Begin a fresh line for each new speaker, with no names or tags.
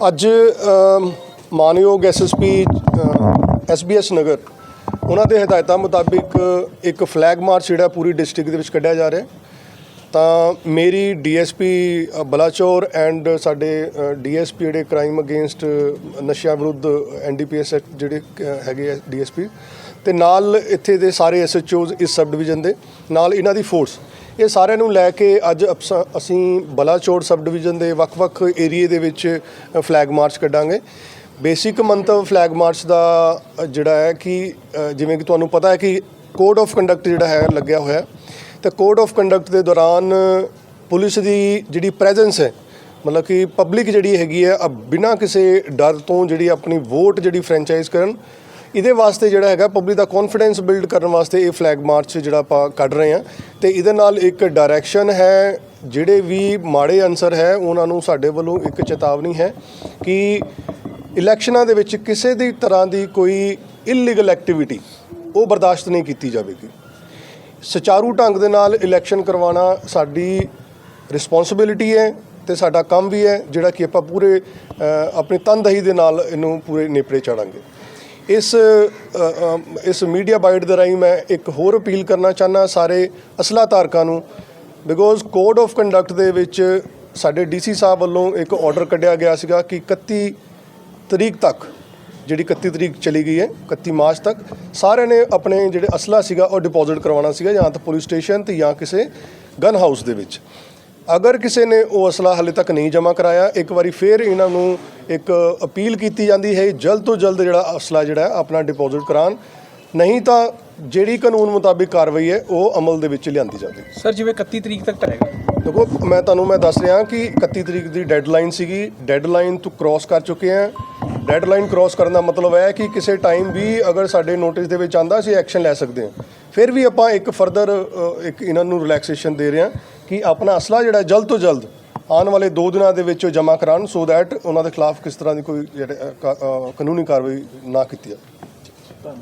ਅੱਜ ਅਮ, ਮਾਨਯੋਗ SSP SBS ਨਗਰ ਉਹਨਾਂ ਦੇ ਹਦਾਇਤਾਂ ਮੁਤਾਬਿਕ ਇੱਕ ਫਲੈਗ ਮਾਰਚ ਜਿਹੜਾ ਪੂਰੀ ਡਿਸਟ੍ਰਿਕਟ ਦੇ ਵਿੱਚ ਕੱਢਿਆ ਜਾ ਰਿਹਾ ਤਾਂ ਮੇਰੀ ਡੀਐਸਪੀ ਬਲਾਚੌਰ ਐਂਡ ਸਾਡੇ ਡੀਐਸਪੀ ਜਿਹੜੇ ਕ੍ਰਾਈਮ ਅਗੇਂਸਟ ਨਸ਼ਿਆਂ ਵਿਰੁੱਧ ਐਨਡੀਪੀਐਸ ਜਿਹੜੇ ਅ, ਹੈਗੇ ਡੀਐਸਪੀ ਤੇ ਨਾਲ ਇੱਥੇ ਦੇ ਸਾਰੇ ਐਸਐਚਓਜ਼ ਇਸ ਸਬ ਡਿਵੀਜ਼ਨ ਦੇ ਨਾਲ ਇਹਨਾਂ ਦੀ ਫੋਰਸ ਇਹ ਸਾਰਿਆਂ ਨੂੰ ਲੈ ਕੇ ਅੱਜ ਅਪਸ- ਅਸੀਂ ਬਲਾਚੌਰ ਸਬ ਡਿਵੀਜ਼ਨ ਦੇ ਵੱਖ-ਵੱਖ ਏਰੀਏ ਦੇ ਵਿੱਚ ਫਲੈਗ ਮਾਰਚ ਕੱਢਾਂਗੇ। ਬੇਸਿਕ ਮੰਤਵ ਫਲੈਗ ਮਾਰਚ ਦਾ ਜਿਹੜਾ ਹੈ ਕਿ ਜਿਵੇਂ ਕਿ ਤੁਹਾਨੂੰ ਪਤਾ ਹੈ ਕਿ ਕੋਡ ਆਫ ਕੰਡਕਟ ਜਿਹੜਾ ਹੈ, ਲੱਗਿਆ ਹੋਇਆ ਹੈ। ਤੇ ਕੋਡ ਆਫ ਕੰਡਕਟ ਦੇ ਦੌਰਾਨ ਪੁਲਿਸ ਦੀ ਜਿਹੜੀ ਪ੍ਰੈਜ਼ੈਂਸ ਹੈ, ਮਤਲਬ ਕਿ ਪਬਲਿਕ ਜਿਹੜੀ ਹੈਗੀ ਹੈ ਬਿਨਾਂ ਕਿਸੇ ਡਰ ਤੋਂ ਜਿਹੜੀ ਆਪਣੀ ਵੋਟ ਜਿਹੜੀ ਫਰੈਂਚਾਈਜ਼ ਕਰਨ ਇਹਦੇ ਵਾਸਤੇ ਜਿਹੜਾ ਹੈਗਾ ਪਬਲਿਕ ਦਾ ਕੌਨਫੀਡੈਂਸ ਬਿਲਡ ਕਰਨ ਵਾਸਤੇ ਇਹ ਫਲੈਗ ਮਾਰਚ ਜਿਹੜਾ ਆਪਾਂ ਕੱਢ ਰਹੇ ਹਾਂ। ਤੇ ਇਹਦੇ ਨਾਲ ਇੱਕ ਡਾਇਰੈਕਸ਼ਨ ਹੈ, ਜਿਹੜੇ ਵੀ ਮਾੜੇ ਅਨਸਰ ਹੈ, ਉਹਨਾਂ ਨੂੰ ਸਾਡੇ ਵੱਲੋਂ ਇੱਕ ਚੇਤਾਵਨੀ ਹੈ ਕਿ ਇਲੈਕਸ਼ਨਾਂ ਦੇ ਵਿੱਚ ਕਿਸੇ ਦੀ ਤਰ੍ਹਾਂ ਦੀ ਕੋਈ ਇਲੀਗਲ ਐਕਟੀਵਿਟੀ ਉਹ ਬਰਦਾਸ਼ਤ ਨਹੀਂ ਕੀਤੀ ਜਾਵੇਗੀ। ਸੁਚਾਰੂ ਢੰਗ ਦੇ ਨਾਲ ਇਲੈਕਸ਼ਨ ਕਰਵਾਉਣਾ ਸਾਡੀ ਰਿਸਪੌਂਸਿਬਿਲਿਟੀ ਹੈ ਤੇ ਸਾਡਾ ਕੰਮ ਵੀ ਹੈ, ਜਿਹੜਾ ਕਿ ਆਪਾਂ ਪੂਰੇ ਆਪਣੀ ਤਨਦਹੀ ਦੇ ਨਾਲ ਇਹਨੂੰ ਪੂਰੇ ਨੇਪਰੇ ਚਾੜਾਂਗੇ। ਇਸ ਇਸ ਮੀਡੀਆ ਬਾਈਟ ਦੇ ਰਾਹੀਂ ਮੈਂ ਇੱਕ ਹੋਰ ਅਪੀਲ ਕਰਨਾ ਚਾਹਨਾ ਸਾਰੇ ਅਸਲਾ ਧਾਰਕਾਂ ਨੂੰ ਬਿਕੋਜ਼ ਕੋਡ ਆਫ ਕੰਡਕਟ ਦੇ ਵਿੱਚ ਸਾਡੇ ਡੀਸੀ ਸਾਹਿਬ ਵੱਲੋਂ ਇੱਕ ਆਰਡਰ ਕੱਢਿਆ ਗਿਆ ਸੀਗਾ ਕਿ 31 ਤਰੀਕ ਤੱਕ, ਜਿਹੜੀ 31 ਤਰੀਕ ਚਲੀ ਗਈ ਹੈ 31 ਮਾਰਚ ਤੱਕ, ਸਾਰਿਆਂ ਨੇ ਆਪਣੇ ਜਿਹੜੇ ਅਸਲਾ ਸੀਗਾ ਉਹ ਡਿਪੋਜ਼ਿਟ ਕਰਵਾਉਣਾ ਸੀਗਾ, ਜਾਂ ਤਾਂ ਪੁਲਿਸ ਸਟੇਸ਼ਨ ਤੇ ਜਾਂ ਕਿਸੇ ਗਨ ਹਾਊਸ ਦੇ ਵਿੱਚ। ਅਗਰ ਕਿਸੇ ਨੇ ਉਹ ਅਸਲਾ ਹਲੇ ਤੱਕ ਨਹੀਂ ਜਮ੍ਹਾਂ ਕਰਾਇਆ, ਇੱਕ ਵਾਰੀ ਫੇਰ ਇਹਨਾਂ ਨੂੰ ਇੱਕ ਅਪੀਲ ਕੀਤੀ ਜਾਂਦੀ ਹੈ ਜਲਦ ਤੋਂ ਜਲਦ ਜਿਹੜਾ ਅਸਲਾ ਜਿਹੜਾ ਹੈ ਆਪਣਾ ਡਿਪੋਜ਼ਿਟ ਕਰਾਉਣ। ਨਹੀਂ ਤਾਂ ਜਿਹੜੀ ਕਾਨੂੰਨ ਮੁਤਾਬਿਕ ਕਾਰਵਾਈ ਹੈ ਉਹ ਅਮਲ ਦੇ ਵਿੱਚ ਲਿਆਂਦੀ ਜਾਵੇ
ਸਰ ਜਿਵੇਂ 31 ਤਰੀਕ ਤੱਕ ਟਾਏਗਾ
ਦੇਖੋ ਮੈਂ ਤੁਹਾਨੂੰ ਮੈਂ ਦੱਸ ਰਿਹਾ ਕਿ 31 ਤਰੀਕ ਦੀ ਡੈਡਲਾਈਨ ਸੀਗੀ। ਡੈਡਲਾਈਨ ਤੋਂ ਕ੍ਰਾਸ ਕਰ ਚੁੱਕੇ ਹਾਂ। ਡੈਡਲਾਈਨ ਕ੍ਰਾਸ ਕਰਨ ਦਾ ਮਤਲਬ ਹੈ ਕਿ ਕਿਸੇ ਟਾਈਮ ਵੀ ਅਗਰ ਸਾਡੇ ਨੋਟਿਸ ਦੇ ਵਿੱਚ ਆਂਦਾ ਅਸੀਂ ਐਕਸ਼ਨ ਲੈ ਸਕਦੇ ਹਾਂ। ਫਿਰ ਵੀ ਆਪਾਂ ਇੱਕ ਫਰਦਰ ਇੱਕ ਇਹਨਾਂ ਨੂੰ ਰਿਲੈਕਸੇਸ਼ਨ ਦੇ ਰਹੇ ਹਾਂ ਕਿ ਆਪਣਾ ਅਸਲਾ ਜਿਹੜਾ ਜਲਦ ਤੋਂ ਜਲਦ ਆਉਣ ਵਾਲੇ 2 ਦਿਨਾਂ ਦੇ ਵਿੱਚ ਜਮ੍ਹਾਂ ਕਰਾਉਣ ਸੋ ਦੈਟ ਉਹਨਾਂ ਦੇ ਖਿਲਾਫ ਕਿਸ ਤਰ੍ਹਾਂ ਦੀ ਕੋਈ ਜਿਹੜੇ, ਅ, ਕਾਨੂੰਨੀ ਕਾਰਵਾਈ ਨਾ ਕੀਤੀ ਜਾਵੇ।